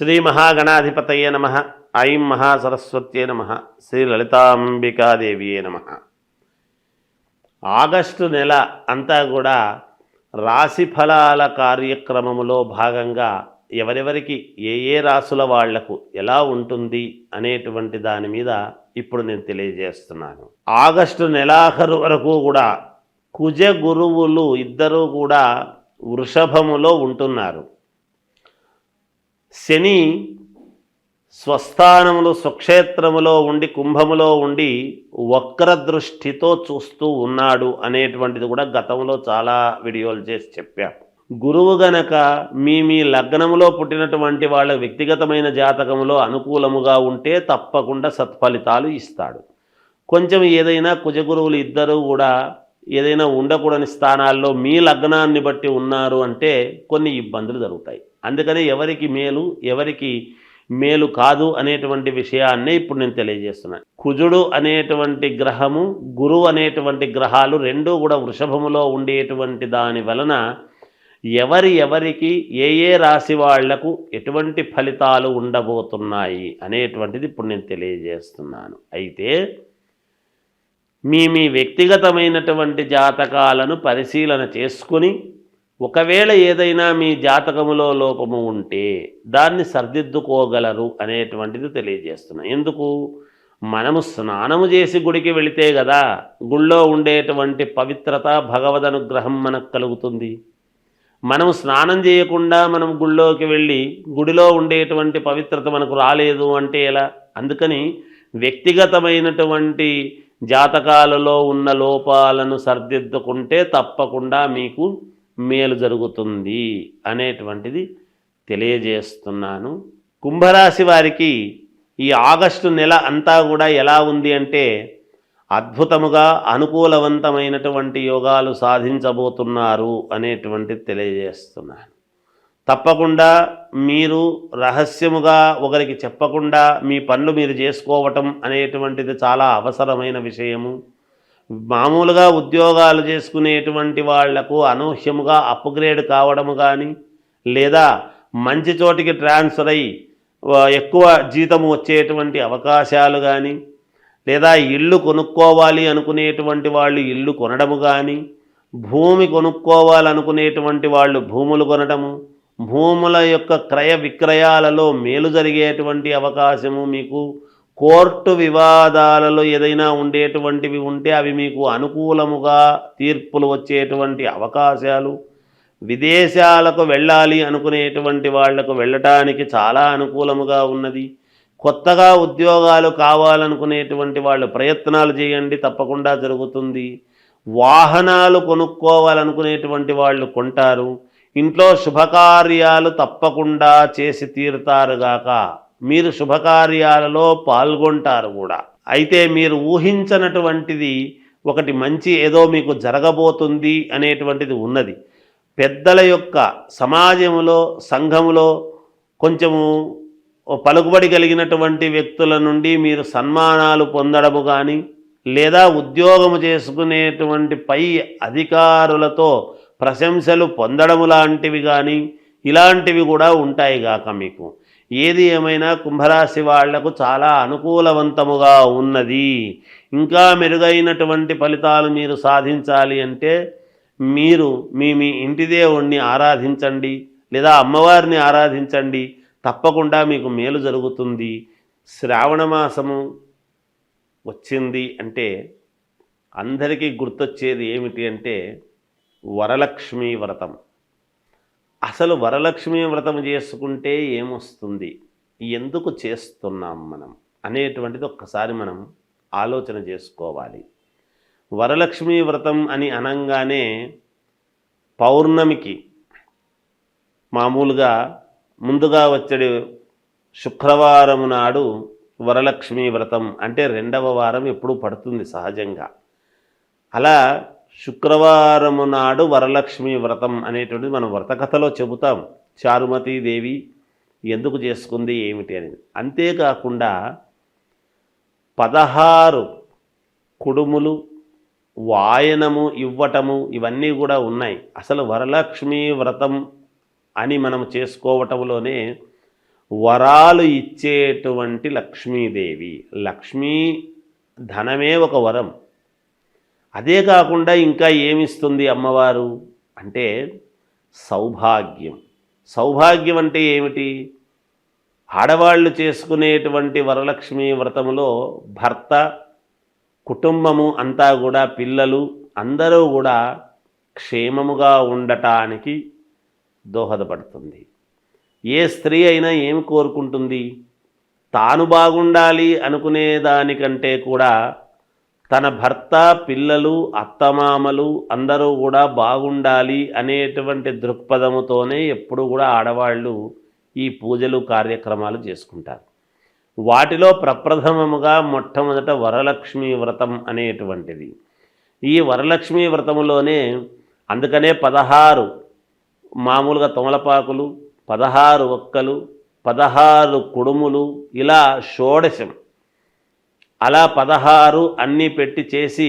శ్రీ మహాగణాధిపతయ నమ ఐం మహాసరస్వత్యే నమ శ్రీ లలితాంబికాదేవియే నమ. ఆగస్టు నెల అంతా కూడా రాశి ఫలాల కార్యక్రమములో భాగంగా ఎవరెవరికి ఏ ఏ రాసుల వాళ్ళకు ఎలా ఉంటుంది అనేటువంటి దాని మీద ఇప్పుడు నేను తెలియజేస్తున్నాను. ఆగస్టు నెలాఖరు వరకు కూడా కుజ గురువులు ఇద్దరూ కూడా వృషభములో ఉంటున్నారు. శని స్వస్థానములు స్వక్షేత్రములో ఉండి కుంభములో ఉండి వక్ర దృష్టితో చూస్తూ ఉన్నాడు అనేటువంటిది కూడా గతంలో చాలా వీడియోలు చేసి చెప్పాం. గురువు గనక మీ మీ లగ్నములో పుట్టినటువంటి వాళ్ళ వ్యక్తిగతమైన జాతకములో అనుకూలముగా ఉంటే తప్పకుండా సత్ఫలితాలు ఇస్తాడు. కొంచెం ఏదైనా కుజగురువులు ఇద్దరు కూడా ఏదైనా ఉండకూడని స్థానాల్లో మీ లగ్నాన్ని బట్టి ఉన్నారు అంటే కొన్ని ఇబ్బందులు జరుగుతాయి. అందుకనే ఎవరికి మేలు ఎవరికి మేలు కాదు అనేటువంటి విషయాన్నే ఇప్పుడు నేను తెలియజేస్తున్నాను కుజుడు అనేటువంటి గ్రహము గురువు అనేటువంటి గ్రహాలు రెండూ కూడా వృషభములో ఉండేటువంటి దాని వలన ఎవరి ఎవరికి ఏ ఏ రాశి వాళ్ళకు ఎటువంటి ఫలితాలు ఉండబోతున్నాయి అనేటువంటిది ఇప్పుడు నేను తెలియజేస్తున్నాను. అయితే మీ మీ వ్యక్తిగతమైనటువంటి జాతకాలను పరిశీలన చేసుకుని ఒకవేళ ఏదైనా మీ జాతకములో లోపము ఉంటే దాన్ని సర్దిద్దుకోగలరు అనేటువంటిది తెలియజేస్తున్నాం. ఎందుకు? మనము స్నానము చేసి గుడికి వెళితే కదా గుళ్ళో ఉండేటువంటి పవిత్రత భగవద్ అనుగ్రహం మనకు కలుగుతుంది. మనము స్నానం చేయకుండా మనం గుళ్ళోకి వెళ్ళి గుడిలో ఉండేటువంటి పవిత్రత మనకు రాలేదు అంటే ఎలా? అందుకని వ్యక్తిగతమైనటువంటి జాతకాలలో ఉన్న లోపాలను సర్దిద్దుకుంటే తప్పకుండా మీకు మేలు జరుగుతుంది అనేటువంటిది తెలియజేస్తున్నాను. కుంభరాశి వారికి ఈ ఆగస్టు నెల అంతా కూడా ఎలా ఉంది అంటే అద్భుతముగా అనుకూలవంతమైనటువంటి యోగాలు సాధించబోతున్నారు అనేటువంటిది తెలియజేస్తున్నాను. తప్పకుండా మీరు రహస్యముగా ఒకరికి చెప్పకుండా మీ పనులు మీరు చేసుకోవటం అనేటువంటిది చాలా అవసరమైన విషయము. మామూలుగా ఉద్యోగాలు చేసుకునేటువంటి వాళ్ళకు అనూహ్యముగా అప్గ్రేడ్ కావడము కానీ లేదా మంచి చోటికి ట్రాన్స్ఫర్ అయ్యి ఎక్కువ జీతము వచ్చేటువంటి అవకాశాలు కానీ లేదా ఇల్లు కొనుక్కోవాలి అనుకునేటువంటి వాళ్ళు ఇల్లు కొనడము కానీ భూమి కొనుక్కోవాలనుకునేటువంటి వాళ్ళు భూములు కొనడము భూముల యొక్క క్రయ విక్రయాలలో మేలు జరిగేటువంటి అవకాశము మీకు కోర్టు వివాదాలలో ఏదైనా ఉండేటువంటివి ఉంటే అవి మీకు అనుకూలముగా తీర్పులు వచ్చేటువంటి అవకాశాలు. విదేశాలకు వెళ్ళాలి అనుకునేటువంటి వాళ్ళకు వెళ్ళటానికి చాలా అనుకూలముగా ఉన్నది. కొత్తగా ఉద్యోగాలు కావాలనుకునేటువంటి వాళ్ళు ప్రయత్నాలు చేయండి తప్పకుండా జరుగుతుంది. వాహనాలు కొనుక్కోవాలనుకునేటువంటి వాళ్ళు కొంటారు. ఇంట్లో శుభకార్యాలు తప్పకుండా చేసి తీరుతారుగాక మీరు శుభకార్యాలలో పాల్గొంటారు కూడా. అయితే మీరు ఊహించనటువంటిది ఒకటి మంచి ఏదో మీకు జరగబోతుంది అనేటువంటిది ఉన్నది. పెద్దల యొక్క సమాజంలో సంఘములో కొంచెము పలుకుబడి కలిగినటువంటి వ్యక్తుల నుండి మీరు సన్మానాలు పొందడము కానీ లేదా ఉద్యోగము చేసుకునేటువంటి పై అధికారులతో ప్రశంసలు పొందడము లాంటివి కానీ ఇలాంటివి కూడా ఉంటాయి గాక మీకు. ఏది ఏమైనా కుంభరాశి వాళ్ళకు చాలా అనుకూలవంతముగా ఉన్నది. ఇంకా మెరుగైనటువంటి ఫలితాలు మీరు సాధించాలి అంటే మీరు మీ మీ ఇంటి దేవుణ్ణి ఆరాధించండి లేదా అమ్మవారిని ఆరాధించండి. తప్పకుండా మీకు మేలు జరుగుతుంది. శ్రావణ మాసము వచ్చింది అంటే అందరికీ గుర్తొచ్చేది ఏమిటి అంటే వరలక్ష్మీ వ్రతం. అసలు వరలక్ష్మి వ్రతం చేసుకుంటే ఏమొస్తుంది? ఎందుకు చేస్తున్నాం మనం? అనేటువంటిది ఒక్కసారి మనం ఆలోచన చేసుకోవాలి. వరలక్ష్మి వ్రతం అని అనగానే పౌర్ణమికి మామూలుగా ముందుగా వచ్చే శుక్రవారం నాడు వరలక్ష్మి వ్రతం. అంటే రెండవ వారం ఎప్పుడు పడుతుంది సహజంగా. అలా శుక్రవారము నాడు వరలక్ష్మి వ్రతం అనేటువంటిది మనం వ్రతకథలో చెబుతాం. చారుమతీదేవి ఎందుకు చేసుకుంది ఏమిటి అనేది. అంతేకాకుండా పదహారు కుడుములు వాయనము ఇవ్వటము ఇవన్నీ కూడా ఉన్నాయి. అసలు వరలక్ష్మి వ్రతం అని మనం చేసుకోవటంలోనే వరాలు ఇచ్చేటువంటి లక్ష్మీదేవి. లక్ష్మీ ధనమే ఒక వరం. అదే కాకుండా ఇంకా ఏమిస్తుంది అమ్మవారు? అంటే సౌభాగ్యం. సౌభాగ్యం అంటే ఏమిటి? ఆడవాళ్ళు చేసుకునేటువంటి వరలక్ష్మి వ్రతములో భర్త కుటుంబము అంతా కూడా పిల్లలు అందరూ కూడా క్షేమముగా ఉండటానికి దోహదపడుతుంది. ఏ స్త్రీ అయినా ఏమి కోరుకుంటుంది? తాను బాగుండాలి అనుకునే దానికంటే కూడా తన భర్త పిల్లలు అత్తమామలు అందరూ కూడా బాగుండాలి అనేటువంటి దృక్పథముతోనే ఎప్పుడు కూడా ఆడవాళ్ళు ఈ పూజలు కార్యక్రమాలు చేసుకుంటారు. వాటిలో ప్రప్రథమముగా మొట్టమొదట వరలక్ష్మి వ్రతం అనేటువంటిది. ఈ వరలక్ష్మి వ్రతములోనే అందుకనే పదహారు మామూలుగా తమలపాకులు పదహారు ఒక్కలు పదహారు కుడుములు ఇలా షోడశం అలా పదహారు అన్నీ పెట్టి చేసి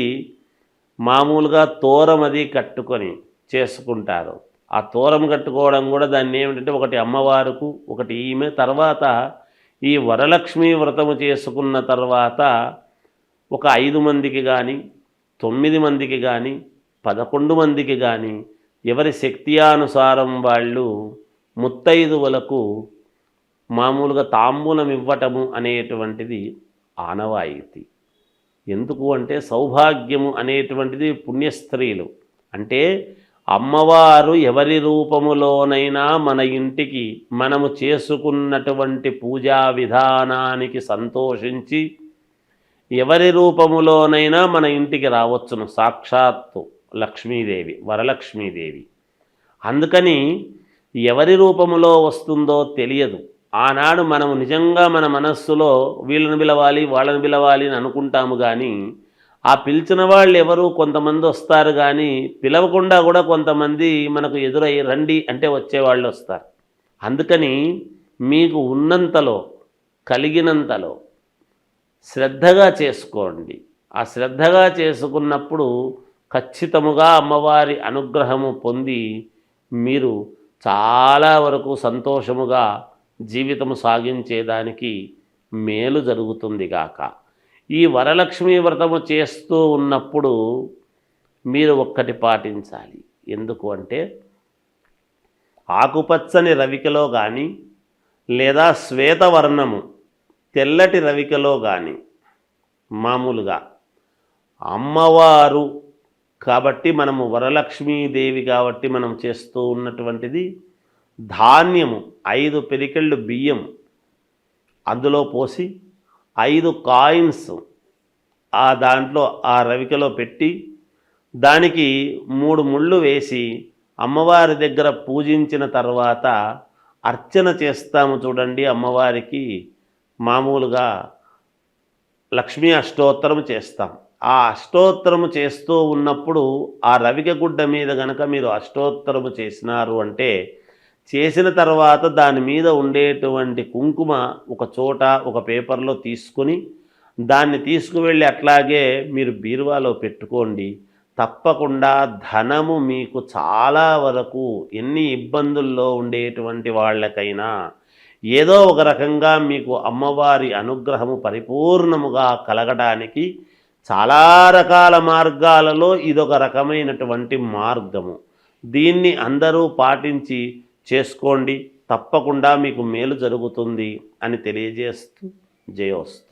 మామూలుగా తోరం అది కట్టుకొని చేసుకుంటారు. ఆ తోరం కట్టుకోవడం కూడా దాన్ని ఏమిటంటే ఒకటి అమ్మవారుకు ఒకటి ఈమె. తర్వాత ఈ వరలక్ష్మి వ్రతము చేసుకున్న తర్వాత ఒక ఐదు మందికి కానీ తొమ్మిది మందికి కానీ పదకొండు మందికి కానీ ఎవరి శక్తియానుసారం వాళ్ళు ముత్తైదువులకు మామూలుగా తాంబూలం ఇవ్వటము అనేటువంటిది ఆనవాయితీ. ఎందుకు అంటే సౌభాగ్యము అనేటువంటిది పుణ్యస్త్రీలు. అంటే అమ్మవారు ఎవరి రూపములోనైనా మన ఇంటికి మనము చేసుకున్నటువంటి పూజా విధానానికి సంతోషించి ఎవరి రూపములోనైనా మన ఇంటికి రావచ్చును. సాక్షాత్తు లక్ష్మీదేవి వరలక్ష్మీదేవి. అందుకని ఎవరి రూపములో వస్తుందో తెలియదు. ఆనాడు మనము నిజంగా మన మనస్సులో వీళ్ళని పిలవాలి వాళ్ళని పిలవాలి అని అనుకుంటాము కానీ ఆ పిలిచిన వాళ్ళు ఎవరు? కొంతమంది వస్తారు కానీ పిలవకుండా కూడా కొంతమంది మనకు ఎదురై రండి అంటే వచ్చేవాళ్ళు వస్తారు. అందుకని మీకు ఉన్నంతలో కలిగినంతలో శ్రద్ధగా చేసుకోండి. ఆ శ్రద్ధగా చేసుకున్నప్పుడు ఖచ్చితముగా అమ్మవారి అనుగ్రహము పొంది మీరు చాలా వరకు సంతోషముగా జీవితము సాగించేదానికి మేలు జరుగుతుంది గాక ఈ వరలక్ష్మి వ్రతము చేస్తూ ఉన్నప్పుడు మీరు ఒక్కటి పాటించాలి. ఎందుకు అంటే ఆకుపచ్చని రవికలో కానీ లేదా శ్వేతవర్ణము తెల్లటి రవికలో కానీ మామూలుగా అమ్మవారు కాబట్టి మనము వరలక్ష్మీదేవి కాబట్టి మనం చేస్తూ ఉన్నటువంటిది ధాన్యము ఐదు పెరికెళ్ళు బియ్యం అందులో పోసి ఐదు కాయిన్స్ ఆ దాంట్లో ఆ రవికలో పెట్టి దానికి మూడు ముళ్ళు వేసి అమ్మవారి దగ్గర పూజించిన తర్వాత అర్చన చేస్తాము చూడండి అమ్మవారికి మామూలుగా లక్ష్మీ అష్టోత్తరం చేస్తాం. ఆ అష్టోత్తరము చేస్తూ ఉన్నప్పుడు ఆ రవిక గుడ్డ మీద గనక మీరు అష్టోత్తరము చేసినారు అంటే చేసిన తర్వాత దాని మీద ఉండేటువంటి కుంకుమ ఒక చోట ఒక పేపర్లో తీసుకుని దాన్ని తీసుకువెళ్ళి అట్లాగే మీరు బీరువాలో పెట్టుకోండి. తప్పకుండా ధనము మీకు చాలా వరకు ఎన్ని ఇబ్బందుల్లో ఉండేటువంటి వాళ్ళకైనా ఏదో ఒక రకంగా మీకు అమ్మవారి అనుగ్రహము పరిపూర్ణముగా కలగడానికి చాలా రకాల మార్గాలలో ఇదొక రకమైనటువంటి మార్గము. దీన్ని అందరూ పాటించి చేసుకోండి తప్పకుండా మీకు మేలు జరుగుతుంది అని తెలియజేస్తూ జయోస్తు.